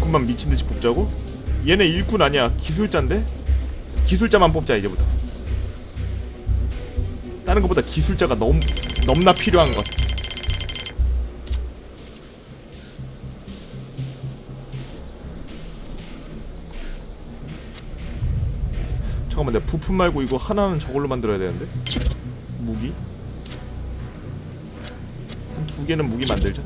일꾼만 미친듯이 뽑자고? 얘네 일꾼 아니야. 기술자인데? 기술자만 뽑자 이제부터. 다른 것보다 기술자가 너무 넘나 필요한 것. 잠깐만 내가 부품 말고 이거 하나는 저걸로 만들어야 되는데? 무기? 한두 개는 무기 만들자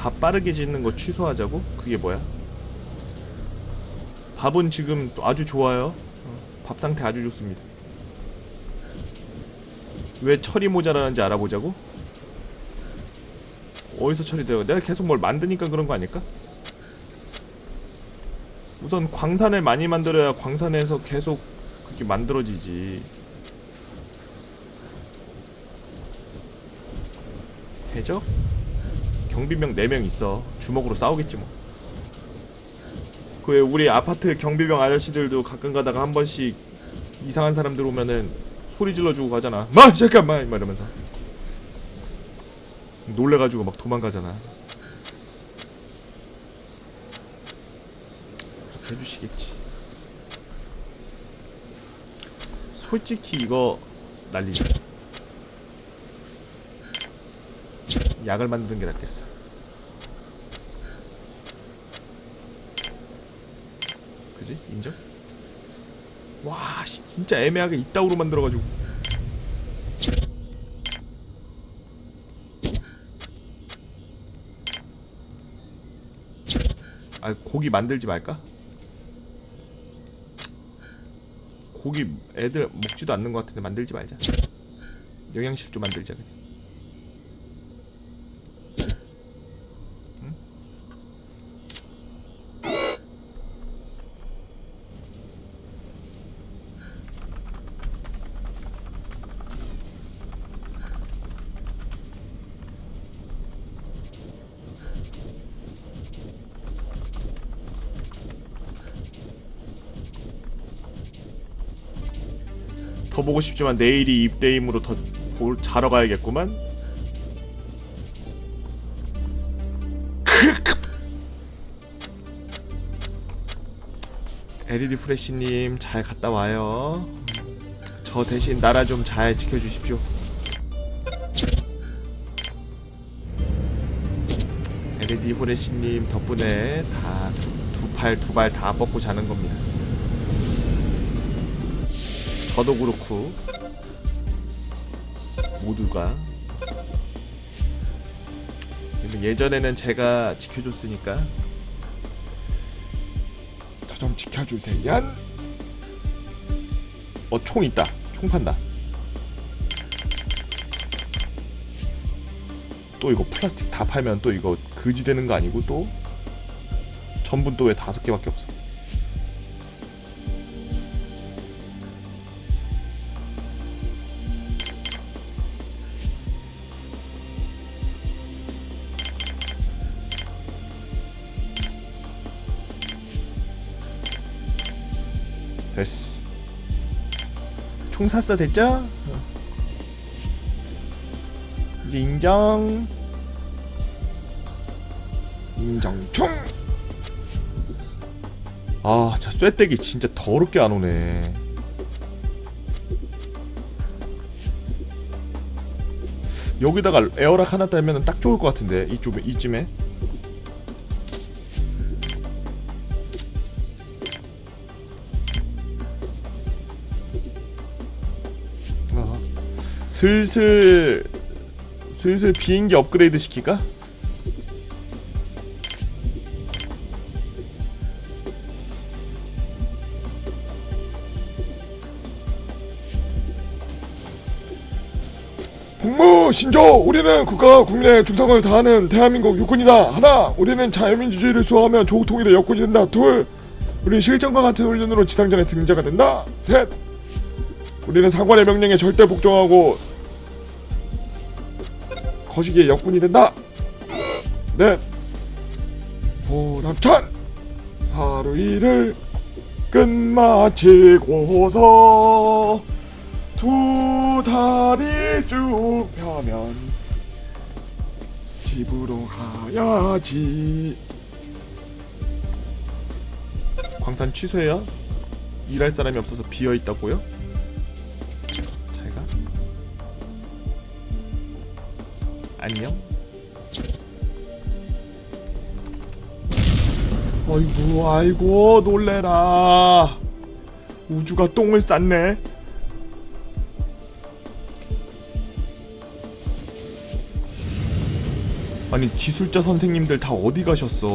밥 빠르게 짓는 거 취소하자고? 그게 뭐야? 밥은 지금 또 아주 좋아요. 어, 밥 상태 아주 좋습니다. 왜 철이 모자라는지 알아보자고? 어디서 철이 돼요? 내가 계속 뭘 만드니까 그런 거 아닐까? 우선 광산을 많이 만들어야 광산에서 계속 그렇게 만들어지지. 해적? 경비병 4명 있어. 주먹으로 싸우겠지 뭐. 그왜 우리 아파트 경비병 아저씨들도 가끔 가다가 한 번씩 이상한 사람들 오면은 소리 질러주고 가잖아. 마 잠깐만 막 이러면서 놀래가지고 막 도망가잖아. 그렇게 해주시겠지. 솔직히 이거 날리자. 약을 만드는 게 낫겠어. 그지? 인정? 와, 씨, 진짜 애매하게 이따구로 만들어가지고. 아, 고기 만들지 말까? 고기 애들 먹지도 않는 것 같은데 만들지 말자. 영양실 좀 만들자 그냥. 더 보고 싶지만 내일이 입대임으로 더 볼, 자러 가야겠구만. LED 프레시님 잘 갔다 와요. 저 대신 나라 좀 잘 지켜주십시오. LED 프레시님 덕분에 다 두 팔 두 발 다 뻗고 자는 겁니다. 저도 그렇고 모두가 예전에는 제가 지켜줬으니까 저 좀 지켜주세요. 어총 있다. 총 판다. 또 이거 플라스틱 다 팔면 또 이거 그지 되는 거 아니고 또 전분 또 왜 다섯 개밖에 없어? 됐어. 총 샀어 됐죠? 어. 이제 인정. 인정충. 아, 자 쇠떼기 진짜 더럽게 안 오네. 여기다가 에어락 하나 달면 딱 좋을 것 같은데 이쪽에 이쯤에. 슬슬 슬슬 비행기 업그레이드 시킬까? 복무 신조 우리는 국가와 국민의 충성을 다하는 대한민국 육군이다. 하나 우리는 자유민주주의를 수호하면 조국 통일의 여군이 된다. 둘 우리는 실전과 같은 훈련으로 지상전의 승자가 된다. 셋 우리는 상관의 명령에 절대 복종하고 거시기의 역군이 된다. 넷 보람찬 하루 일을 끝마치고서 두 다리 쭉 펴면 집으로 가야지 광산 취소해요? 일할 사람이 없어서 비어 있다고요? 안녕. 아이고 아이고 놀래라. 우주가 똥을 쌌네. 아니 기술자 선생님들 다 어디 가셨어?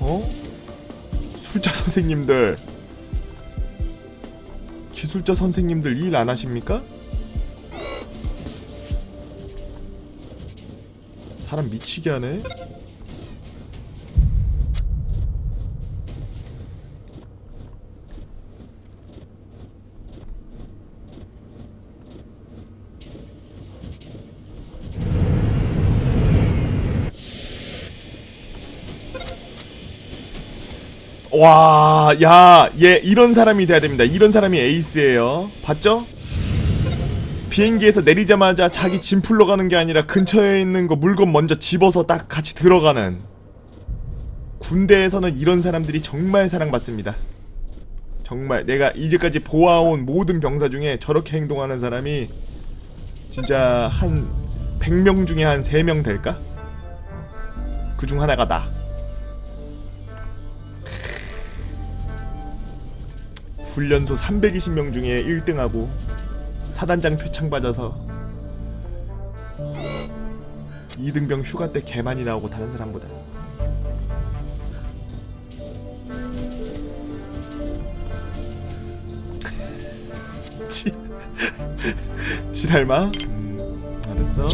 어? 술자 선생님들. 기술자 선생님들 일 안 하십니까? 사람 미치게 하네 와, 야, 얘 이런 사람이 돼야 됩니다. 이런 사람이 에이스예요. 봤죠? 비행기에서 내리자마자 자기 짐 풀러 가는 게 아니라 근처에 있는 거 물건 먼저 집어서 딱 같이 들어가는 군대에서는 이런 사람들이 정말 사랑받습니다. 정말 내가 이제까지 보아온 모든 병사 중에 저렇게 행동하는 사람이 진짜 한 100명 중에 한 3명 될까? 그 중 하나가 나. 훈련소 320명 중에 1등하고 사단장 표창 받아서 이등병 휴가 때 개 많이 나오고 다른 사람보다. 지 지랄마? 음, 알았어.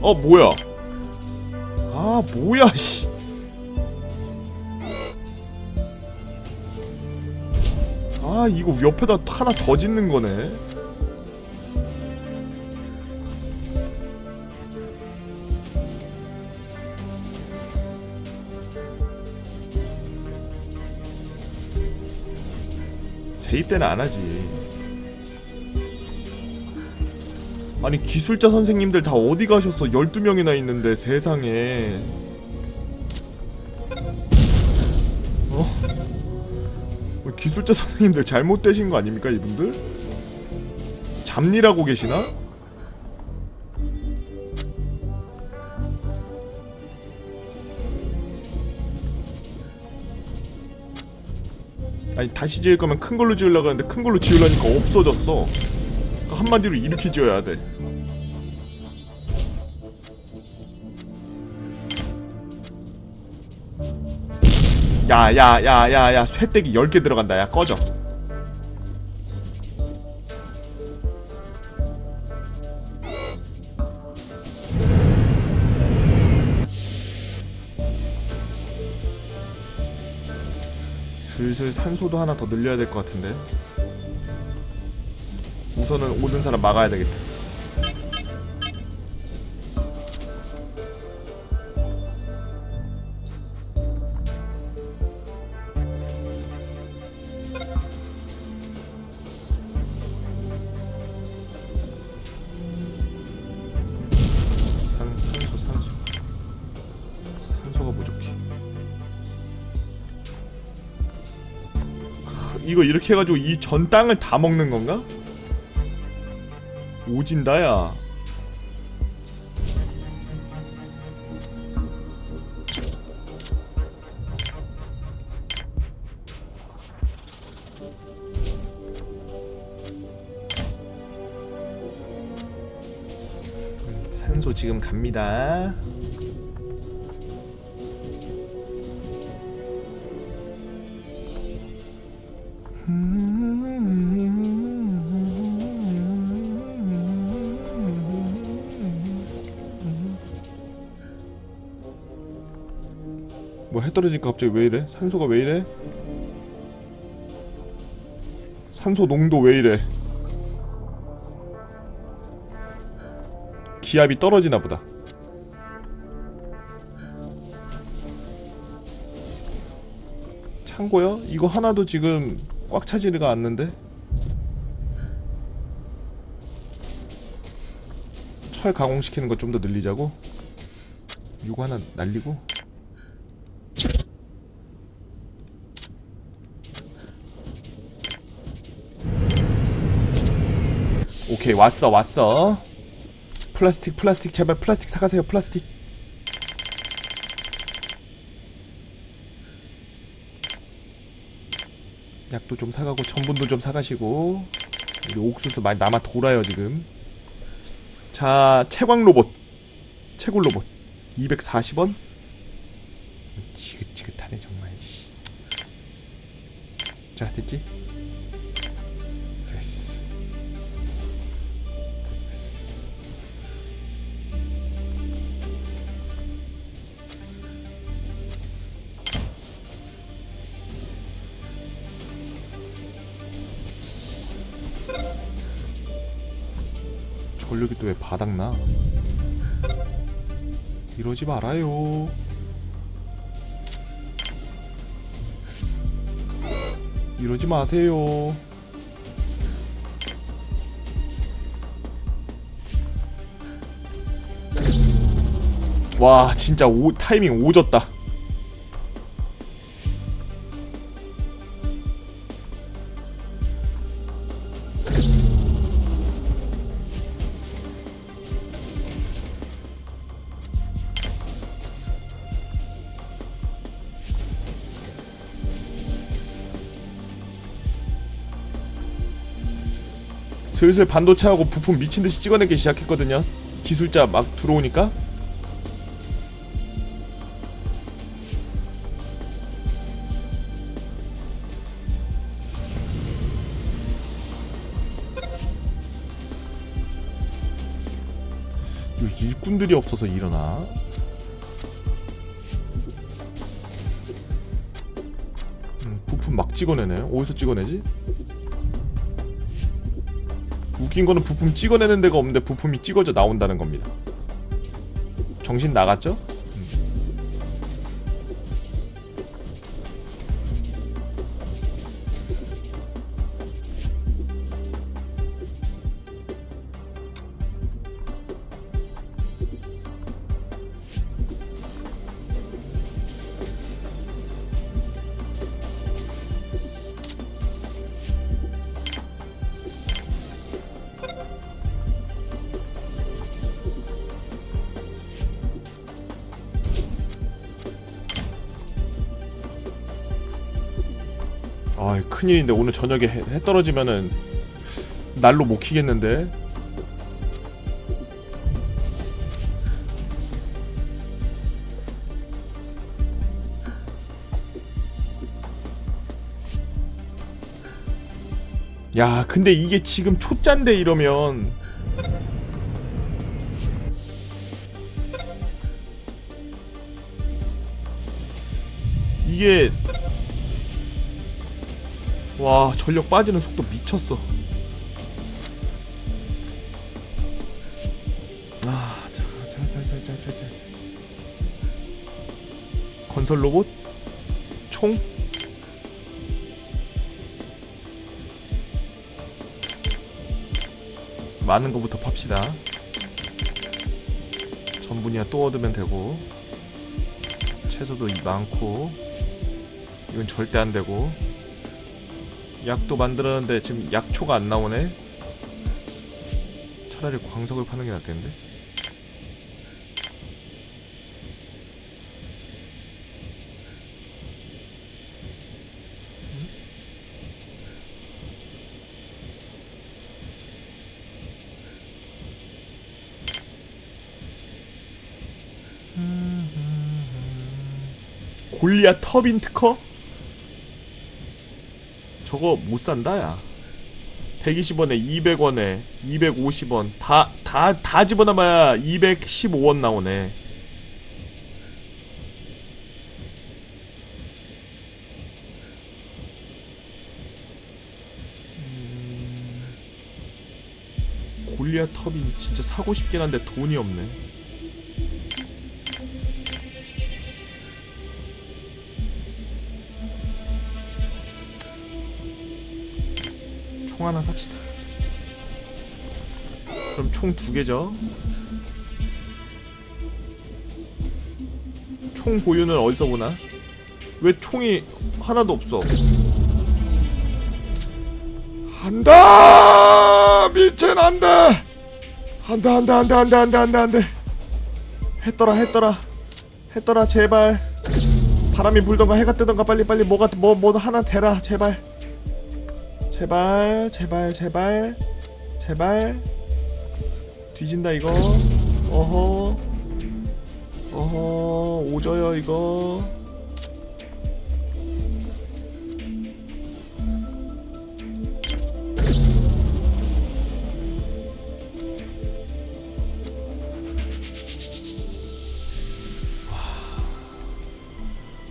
어 뭐야? 아 뭐야 씨 아 이거 옆에다 하나 더 짓는 거네. 재입 때는 안 하지. 아니 기술자 선생님들 다 어디 가셨어? 12명이나 있는데 세상에 기술자 선생님들 잘못되신 거 아닙니까 이분들? 잡일하고 계시나? 아니 다시 지을 거면 큰 걸로 지으려고 했는데 큰 걸로 지으려니까 없어졌어 그러니까 한마디로 이렇게 지어야 돼 야 야 야 야 야 쇠떼기 10개 들어간다. 야 꺼져. 슬슬 산소도 하나 더 늘려야 될 것 같은데. 우선은 오는 사람 막아야 되겠다 이거 이렇게 해가지고 이 전 땅을 다 먹는 건가? 오진다야 산소 지금 갑니다 떨어지니까 갑자기 왜 이래? 산소가 왜 이래? 산소 농도 왜 이래? 기압이 떨어지나 보다. 창고요? 이거 하나도 지금 꽉 차지가 않는데 철 가공시키는 거 좀 더 늘리자고? 이거 하나 날리고 오케이 왔어 왔어. 플라스틱 플라스틱 제발 플라스틱 사가세요 플라스틱. 약도 좀 사가고 전분도 좀 사가시고. 우리 옥수수 많이 남아 돌아요 지금. 자 채광 로봇. 채굴 로봇. 240원? 지긋지긋하네 정말 씨. 자 됐지? 전력이 또 왜 바닥나? 이러지 말아요. 이러지 마세요. 와, 진짜 오, 타이밍 오졌다. 슬슬 반도체하고 부품 미친 듯이 찍어내기 시작했거든요. 기술자 막 들어오니까. 이 일꾼들이 없어서 일어나. 음, 부품 막 찍어내네. 어디서 찍어내지? 웃긴 거는 부품 찍어내는 데가 없는데 부품이 찍어져 나온다는 겁니다. 정신 나갔죠? 아, 큰일인데 오늘 저녁에 해, 해 떨어지면은 날로 못 키겠는데. 야, 근데 이게 지금 초짠데 이러면 이게 와 전력 빠지는 속도 미쳤어. 아 자자자자자자자 건설 로봇? 총? 많은 거부터 팝시다. 전분이야 또 얻으면 되고. 채소도 이 많고. 이건 절대 안 되고 약도 만들었는데 지금 약초가 안 나오네. 차라리 광석을 파는 게 낫겠는데. 골리앗 터빈 특허? 저거 못 산다 야. 120원에 200원에 250원. 다 다 다 집어넣어야 215원 나오네. 음, 골리앗 터빈 진짜 사고 싶긴 한데 돈이 없네 총 하나 삽시다 그럼 총 두 개죠 총 보유는 어디서 보나? 왜 총이 하나도 없어? 한다! 미친 한다! 한다 한다 한다 한다 한다 한다 한다 했더라 했더라 했더라 제발 바람이 불던가 해가 뜨던가 빨리 빨리 뭐가 뭐 뭐 하나 대라 제발 제발 제발 제발 제발. 뒤진다 이거. 어허. 어허 오져요 이거.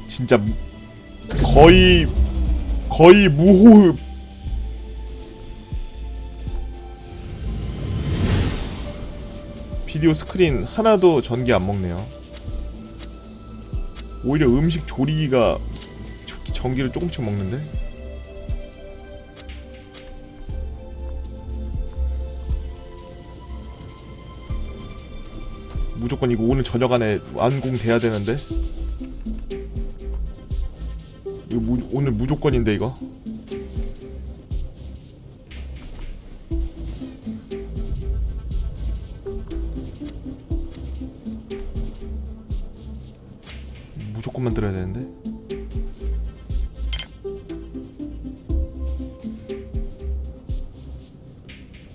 진짜 무- 거의 거의 무호흡 비디오 스크린 하나도 전기 안 먹네요. 오히려 음식 조리기가 조- 전기를 조금씩 먹는데. 무조건 이거 오늘 저녁 안에 완공돼야 되는데. 이거 무, 오늘 무조건인데 이거. 무조건 만들어야 되는데.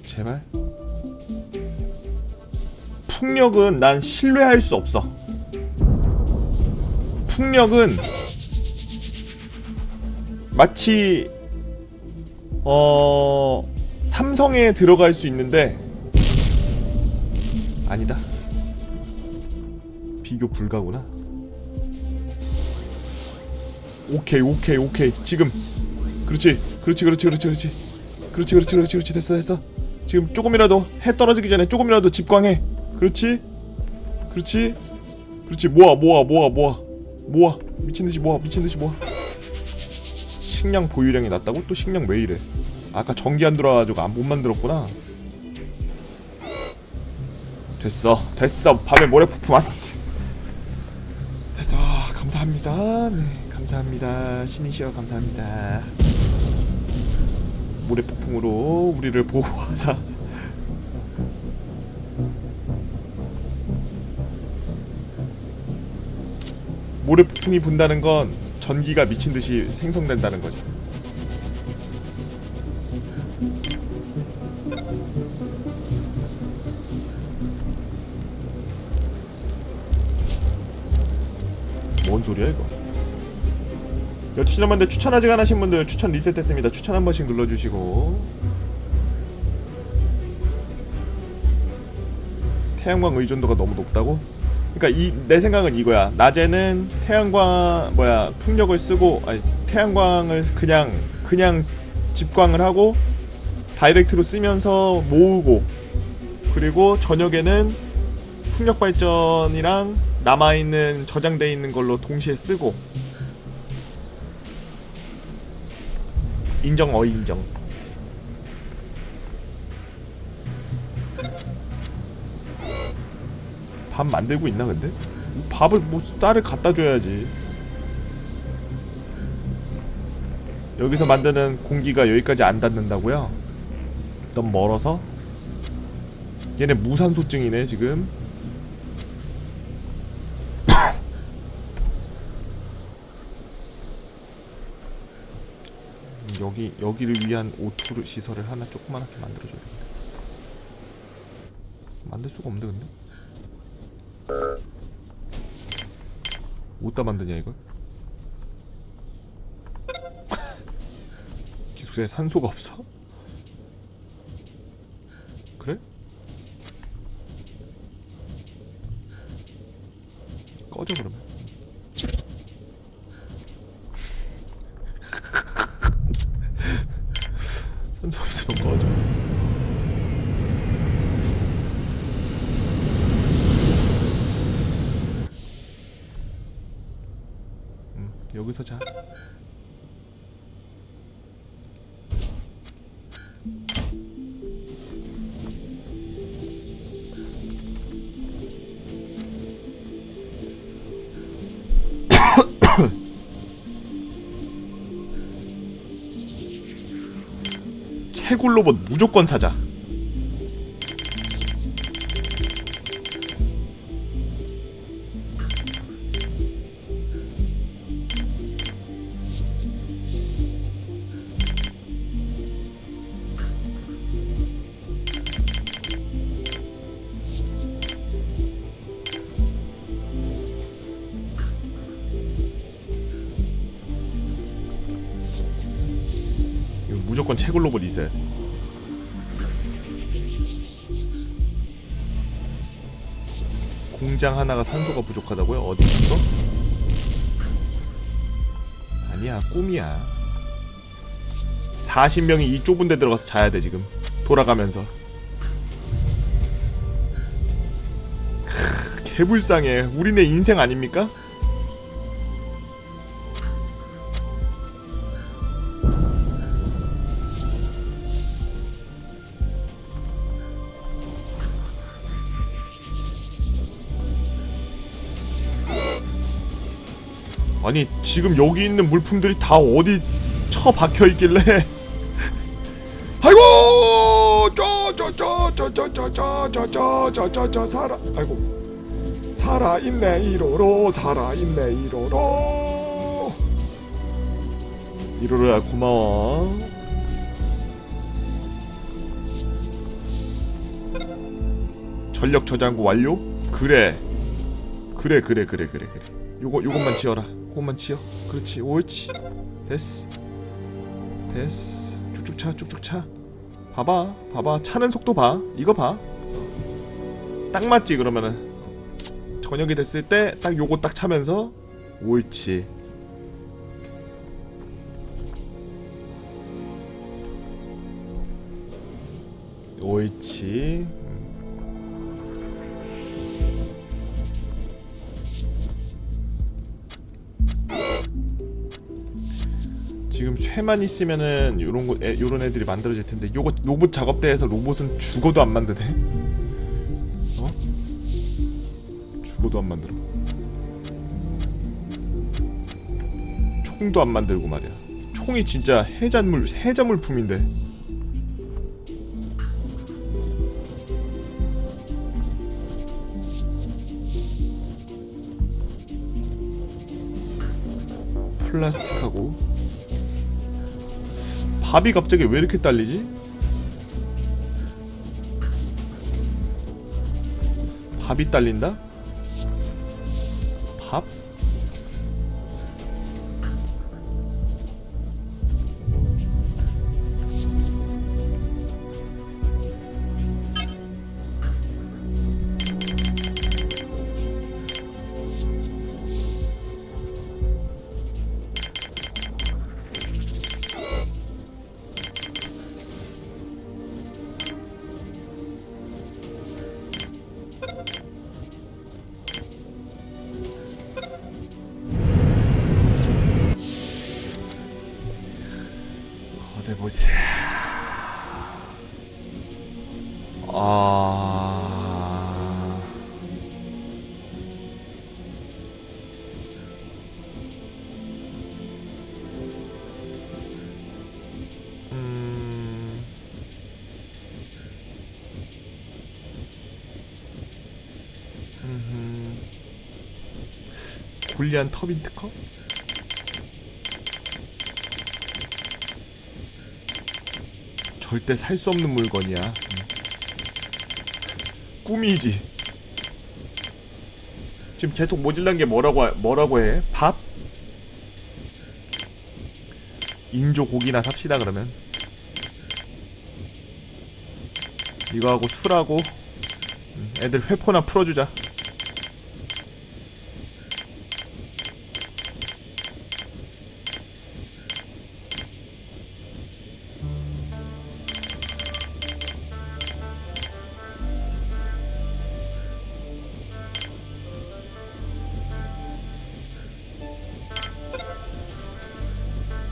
제발. 풍력은 난 신뢰할 수 없어. 풍력은 마치 어 삼성에 들어갈 수 있는데 아니다. 비교 불가구나. 오케이 오케이 오케이. 지금. 그렇지 그렇지 그렇지 그렇지 그렇지. 그렇지 그렇지 그렇지 그렇지. 됐어 됐어. 지금 조금이라도 해 떨어지기 전에 조금이라도 집광해. 그렇지? 그렇지? 그렇지. 모아 모아 모아 모아. 모아. 미친듯이 모아 미친듯이 모아. 식량 보유량이 낮다고? 또 식량 왜 이래? 아까 전기 안 들어와가지고 안 못 만들었구나. 됐어 됐어. 밤에 모래 폭풍 왔어. 됐어. 감사합니다. 네 감사합니다 신이시여 감사합니다 모래 폭풍으로 우리를 보호하사 모래 폭풍이 분다는 건 전기가 미친 듯이 생성된다는 거죠. 뭔 소리야 이거? 12시 넘었는데 추천 아직 안 하신 분들 추천 리셋했습니다. 추천 한 번씩 눌러주시고 태양광 의존도가 너무 높다고? 그러니까 이 내 생각은 이거야. 낮에는 태양광 뭐야 풍력을 쓰고 아니 태양광을 그냥 그냥 집광을 하고 다이렉트로 쓰면서 모으고 그리고 저녁에는 풍력 발전이랑 남아 있는 저장돼 있는 걸로 동시에 쓰고 인정 어이 인정. 밥 만들고 있나 근데? 밥을 뭐 쌀을 갖다 줘야지. 여기서 만드는 공기가 여기까지 안 닿는다고요? 너무 멀어서? 얘네 무산소증이네 지금. 여기 여기를 위한 오투 시설을 하나 조그만하게 만들어줘야 되겠다. 만들 수가 없는데 근데? 어디다 만드냐 이걸? 기숙사에 산소가 없어? 그래? 꺼져 그러면 채굴 로봇 무조건 사자. 공장 하나가 산소가 부족하다고요? 어디 거? 아니야 꿈이야 40명이 이 좁은 데 들어가서 자야 돼 지금 돌아가면서 크, 개불쌍해 우리네 인생 아닙니까? 아니 지금 여기 있는 물품들이 다 어디 처박혀 있길래 아이고 저저 저 저 저 저 저 저 저 저 저 살아 아이고 살아 있네 이로로 살아 있네 이로로 이로로야 고마워 전력 저장고 완료? 그래 그래 그래 그래 그래 그래 요거 요것만 치워라 그것만 치워 그렇지. 옳지. 됐어. 됐어. 쭉쭉 차 쭉쭉 차. 봐봐. 봐봐. 차는 속도 봐. 이거 봐딱 맞지 그러면은. 저녁이 됐을 때 딱 요거 딱 차면서 옳지. 옳지. 지금 쇠만 있으면은 요런 거 애, 요런 애들이 만들어질 텐데 요거 로봇 작업대에서 로봇은 죽어도 안 만드네. 어? 죽어도 안 만들어. 총도 안 만들고 말이야. 총이 진짜 해잔물 해자물품인데. 플라스틱하고 밥이 갑자기 왜 이렇게 딸리지? 밥이 딸린다? 밥? 골리안 터빈 특허? 절대 살 수 없는 물건이야. 음. 꿈이지. 지금 계속 모질란 게 뭐라고 하- 뭐라고 해? 밥? 인조 고기나 삽시다 그러면. 이거 하고 술하고 음, 애들 회포나 풀어주자.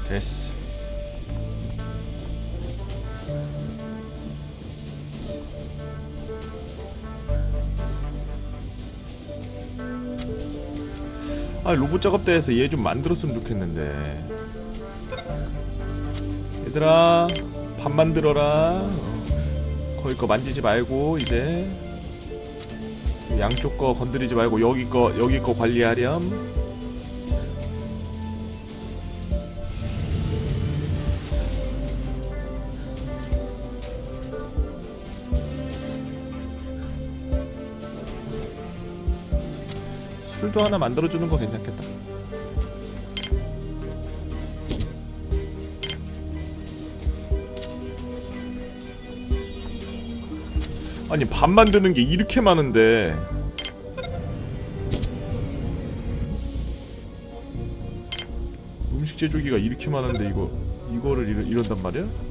됐어. 아 로봇 작업대에서 얘 좀 만들었으면 좋겠는데. 얘들아 밥 만들어라 어. 거기 거 만지지 말고 이제 양쪽 거 건드리지 말고 여기 거 여기 거 관리하렴 술도 하나 만들어주는 거 괜찮겠다. 아니 밥 만드는 게 이렇게 많은데 음식 제조기가 이렇게 많은데 이거 이거를 이러, 이런단 말이야?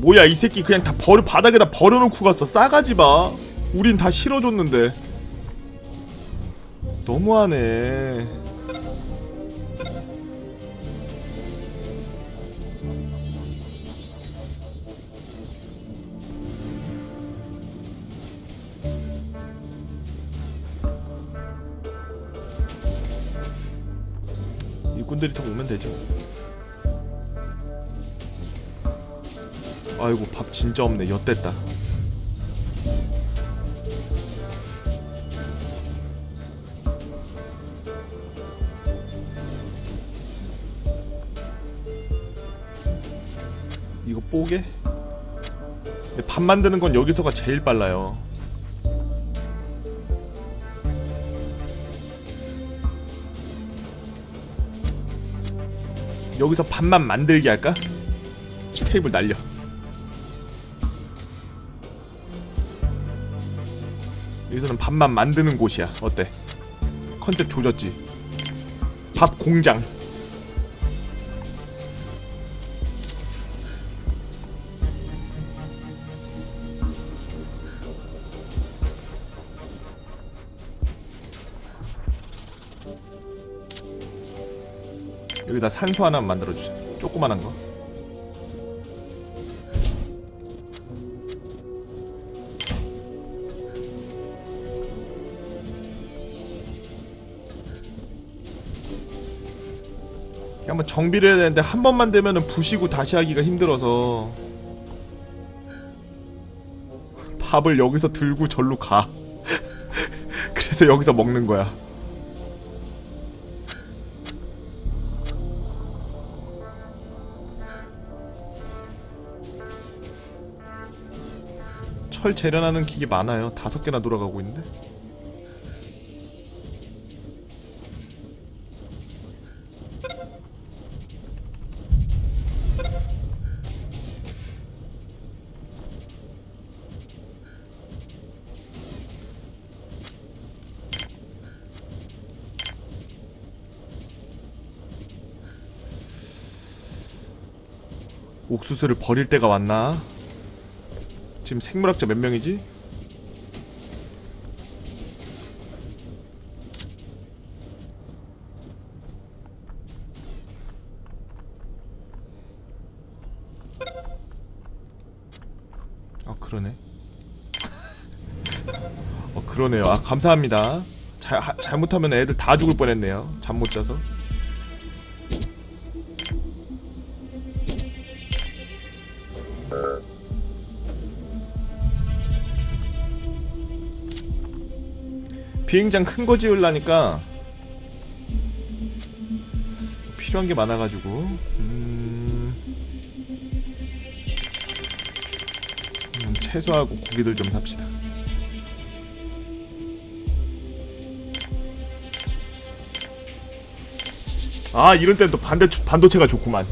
뭐야 이 새끼 그냥 다 버려 바닥에다 버려놓고 갔어. 싸가지 마. 우린 다 실어줬는데. 너무하네. 일꾼들이 더 오면 되죠 아이고 밥 진짜 없네 엿됐다 이거 뽀개? 근데 밥 만드는 건 여기서가 제일 빨라요 여기서 밥만 만들게 할까? 테이블 날려 여기서는 밥만 만드는 곳이야. 어때? 컨셉 조졌지? 밥 공장. 여기다 산소 하나 만들어 주자. 조그만한 거. 한번 정비를 해야 되는데 한 번만 되면은 부시고 다시 하기가 힘들어서 밥을 여기서 들고 절로 가. 그래서 여기서 먹는 거야. 철 재련하는 기계 많아요. 다섯 개나 돌아가고 있는데. 옥수수를 버릴 때가 왔나? 지금 생물학자 몇 명이지? 아 그러네. 어 그러네요. 아 감사합니다. 자, 하, 잘못하면 애들 다 죽을 뻔했네요. 잠 못 자서. 비행장 큰 거 지으려니까 필요한 게 많아가지고 음... 음, 채소하고 고기들 좀 삽시다. 아 이런 때는 또 반대 반도체가 좋구만.